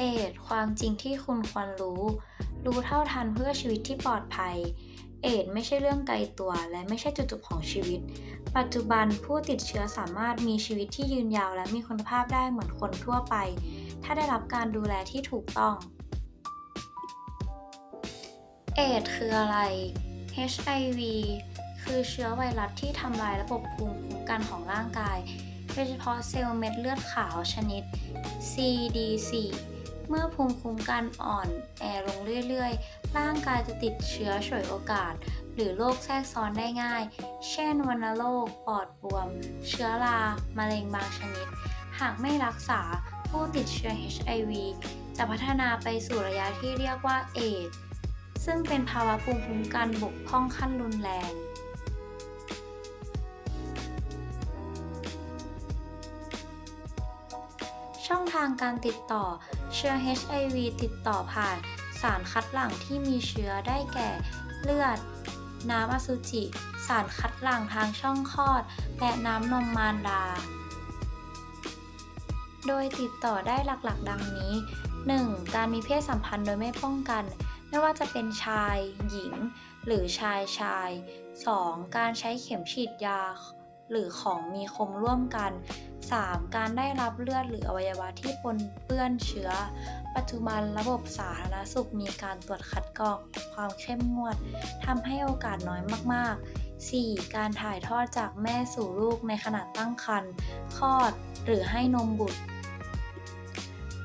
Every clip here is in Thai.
เอด์ความจริงที่คุณควรรู้ รู้เท่าทันเพื่อชีวิตที่ปลอดภัย เอด์ไม่ใช่เรื่องไกลตัวและไม่ใช่จุดจบของชีวิต ปัจจุบันผู้ติดเชื้อสามารถมีชีวิตที่ยืนยาวและมีคุณภาพได้เหมือนคนทั่วไป ถ้าได้รับการดูแลที่ถูกต้อง เอด์คืออะไร HIV คือเชื้อไวรัสที่ทำลายระบบภูมิคุ้มกันของร่างกาย โดยเฉพาะเซลล์เม็ดเลือดขาวชนิด CD4 เมื่อภูมิคุ้มกันอ่อนแอลงเรื่อยๆ ร่างกายจะติดเชื้อฉวยโอกาส หรือโรคแทรกซ้อนได้ง่าย เช่นวัณโรค ปอดบวม เชื้อรา มะเร็งบางชนิด หากไม่รักษาผู้ติดเชื้อ HIV จะพัฒนาไปสู่ระยะที่เรียกว่าเอดซึ่งเป็นภาวะภูมิคุ้มกันบกพร่องขั้นรุนแรง ทางการติดต่อ เชื้อ HIV ติดต่อผ่านสารคัดหลั่งที่มีเชื้อได้แก่ เลือด น้ำอสุจิ สารคัดหลั่งทางช่องคลอด และน้ำนมมารดา โดยติดต่อได้หลักๆ ดังนี้ 1. การมีเพศสัมพันธ์โดยไม่ป้องกัน ไม่ว่าจะเป็นชาย หญิง หรือชายชาย 2. การใช้เข็มฉีดยา หรือของมีคมร่วมกัน 3. การได้รับเลือดหรืออวัยวะที่ปนเปื้อนเชื้อ ปัจจุบันระบบสาธารณสุขมีการตรวจคัดกรองความเข้มงวดทำให้โอกาสน้อยมาก ๆ 4. การถ่ายทอดจากแม่สู่ลูกในขณะตั้งครรภ์คลอด หรือให้นมบุตร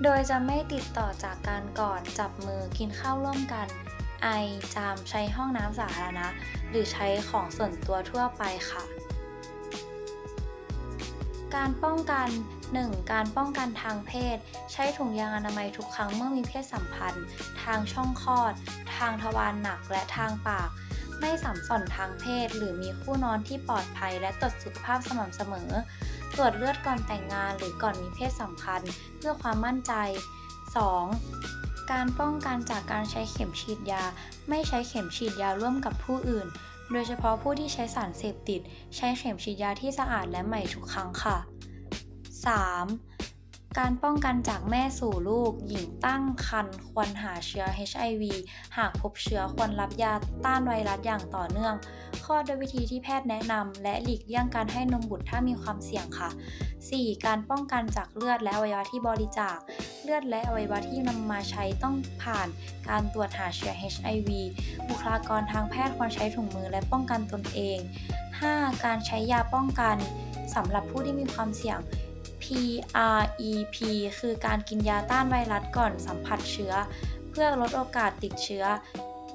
โดยจะไม่ติดต่อจากการกอดจับมือกินข้าวร่วมกัน ไอ จาม ใช้ห้องน้ำสาธารณะ หรือใช้ของส่วนตัวทั่วไปค่ะ การป้องกัน 1. การป้องกันทางเพศ ใช้ถุงยางอนามัยทุกครั้งเมื่อมีเพศสัมพันธ์ ทางช่องคลอด ทางทวารหนักและทางปาก ไม่สัมสอนทางเพศ หรือมีคู่นอนที่ปลอดภัย และตรวจสุขภาพสม่ำเสมอ ตรวจเลือดก่อนแต่งงานหรือก่อนมีเพศสัมพันธ์ เพื่อความมั่นใจ 2. การป้องกันจากการใช้เข็มฉีดยา ไม่ใช้เข็มฉีดยาร่วมกับผู้อื่น โดยเฉพาะผู้ที่ใช้สารเสพติด ใช้เข็มฉีดยาที่สะอาดและใหม่ทุกครั้งค่ะ 3. การป้องกันจากแม่สู่ลูก หญิงตั้งครรภ์ควรหาเชื้อ HIV หากพบเชื้อควรรับยาต้านไวรัสอย่างต่อเนื่องข้อด้วยวิธีที่แพทย์แนะนำ และหลีกเลี่ยงการให้นมบุตรถ้ามีความเสี่ยงค่ะ 4. การป้องกันจากเลือดและอวัยวะที่บริจาค เลือดและอวัยวะที่นำมาใช้ต้องผ่านการตรวจหาเชื้อ HIV บุคลากรทางแพทย์ควรใช้ถุงมือและป้องกันตนเอง 5. การใช้ยาป้องกันสำหรับผู้ที่มีความเสี่ยง PREP คือการกินยาต้านไวรัสก่อนสัมผัสเชื้อ เพื่อลดโอกาสติดเชื้อ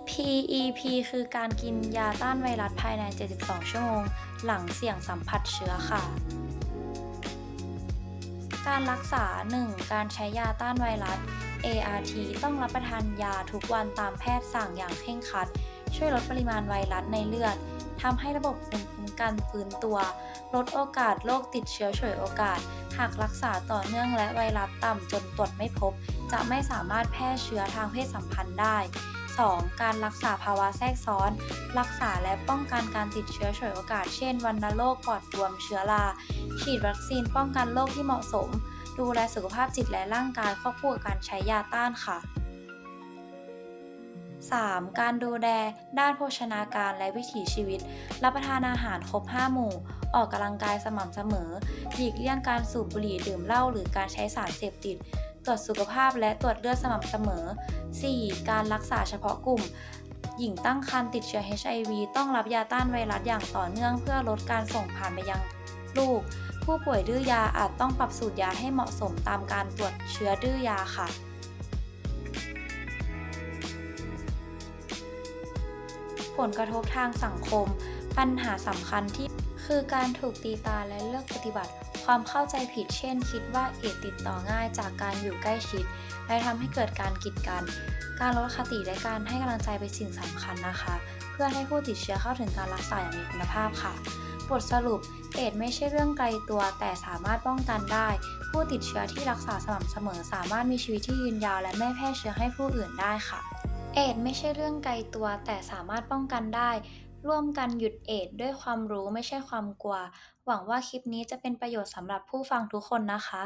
PEP คือการกินยาต้านไวรัสภายใน 72 ชั่วโมง หลังเสี่ยงสัมผัสเชื้อค่ะ การรักษา 1. การใช้ยาต้านไวรัส ART ต้องรับประทานยาทุกวันตามแพทย์สั่งอย่างเคร่งครัด ช่วยลดปริมาณไวรัสในเลือดทำให้ระบบภูมิคุ้มกันฟื้นตัว ลดโอกาสโรคติดเชื้อฉวยโอกาส หากรักษาต่อเนื่องและไวรัสต่ำจนตรวจไม่พบ จะไม่สามารถแพร่เชื้อทางเพศสัมพันธ์ได้ 2. การรักษาภาวะแทรกซ้อน รักษาและป้องกันการติดเชื้อฉวยโอกาส เช่นวัณโรคปอดบวมเชื้อรา ฉีดวัคซีนป้องกันโรคที่เหมาะสม ดูแลสุขภาพจิตและร่างกายควบคู่กับการใช้ยาต้านค่ะ 3. การดูแลด้านโภชนาการและวิถีชีวิต รับประทานอาหารครบ 5 หมู่ ออกกำลังกายสม่ำเสมอ หลีกเลี่ยงการสูบบุหรี่ดื่มเหล้าหรือการใช้สารเสพติด ตรวจสุขภาพและตรวจเลือดสม่ำเสมอ 4. การรักษาเฉพาะกลุ่ม หญิงตั้งครรภ์ติดเชื้อ HIV ต้องรับยาต้านไวรัสอย่างต่อเนื่องเพื่อลดการส่งผ่านไปยังลูก ผู้ป่วยดื้อยาอาจต้องปรับสูตรยาให้เหมาะสมตามการตรวจเชื้อดื้อยาค่ะ ผลกระทบทางสังคม ปัญหาสำคัญที่คือการถูกตีตาและเลือกปฏิบัติ ความเข้าใจผิดเช่น คิดว่าเอดติดต่อง่ายจากการอยู่ใกล้ชิด และทำให้เกิดการกีดกัน การลดคติและการให้กำลังใจเป็นสิ่งสำคัญนะคะ เพื่อให้ผู้ติดเชื้อเข้าถึงการรักษาอย่างมีคุณภาพค่ะ บทสรุป เอดไม่ใช่เรื่องไกลตัว แต่สามารถป้องกันได้ ผู้ติดเชื้อที่รักษาสม่ำเสมอ สามารถมีชีวิตที่ยืนยาว และไม่แพร่เชื้อให้ผู้อื่นได้ค่ะ เอดไม่ใช่เรื่องไกลตัวแต่สามารถป้องกันได้ ร่วมกันหยุดเอดด้วยความรู้ไม่ใช่ความกลัว หวังว่าคลิปนี้จะเป็นประโยชน์สำหรับผู้ฟังทุกคนนะคะ